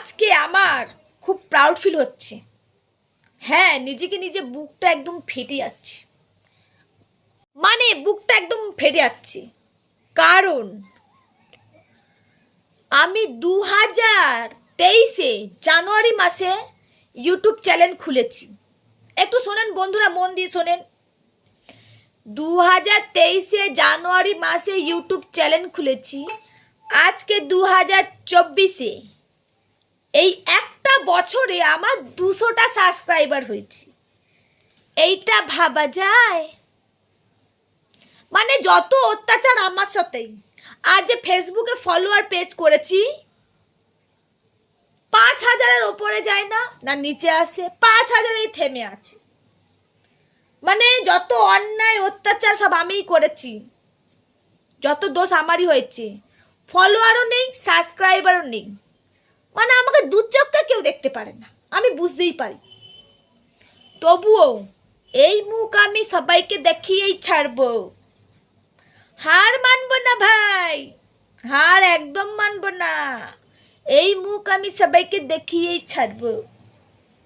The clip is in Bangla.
আজকে আমার খুব প্রাউড ফিল হচ্ছে। হ্যাঁ নিজেকে নিজে বুকটা একদম ফেটে যাচ্ছে। মানে বুকটা একদম ফেটে যাচ্ছে। কারণ আমি দু হাজার তেইশে জানুয়ারি মাসে ইউটিউব চ্যানেল খুলেছি। একটু শোনেন বন্ধুরা, মন দিয়ে শোনেন। দু হাজার তেইশে জানুয়ারি মাসে ইউটিউব চ্যানেল খুলেছি। আজকে দু হাজার চব্বিশে এই একটা বছরে আমার দুশোটা সাবস্ক্রাইবার হয়েছে। এইটা ভাবা যায়? মানে যত অত্যাচার আমার সাথেই আর যে ফেসবুকে ফলোয়ার পেজ করেছি, পাঁচ হাজারের ওপরে যায় না না নিচে আসে, পাঁচ হাজারেই থেমে আছে। মানে যত অন্যায়, অত্যাচার সব আমিই করেছি, যত দোষ আমারই হয়েছে। ফলোয়ারও নেই সাবস্ক্রাইবারও নেই। মানে আমাকে দু চোখটা কেউ দেখতে পারে না। আমি বুঝতেই পারি। তবুও এই মুখ আমি সবাইকে দেখিয়েই ছাড়ব। হার মানব না ভাই। হার একদম মানব না। এই মুখ আমি সবাইকে দেখিয়েই ছাড়বো।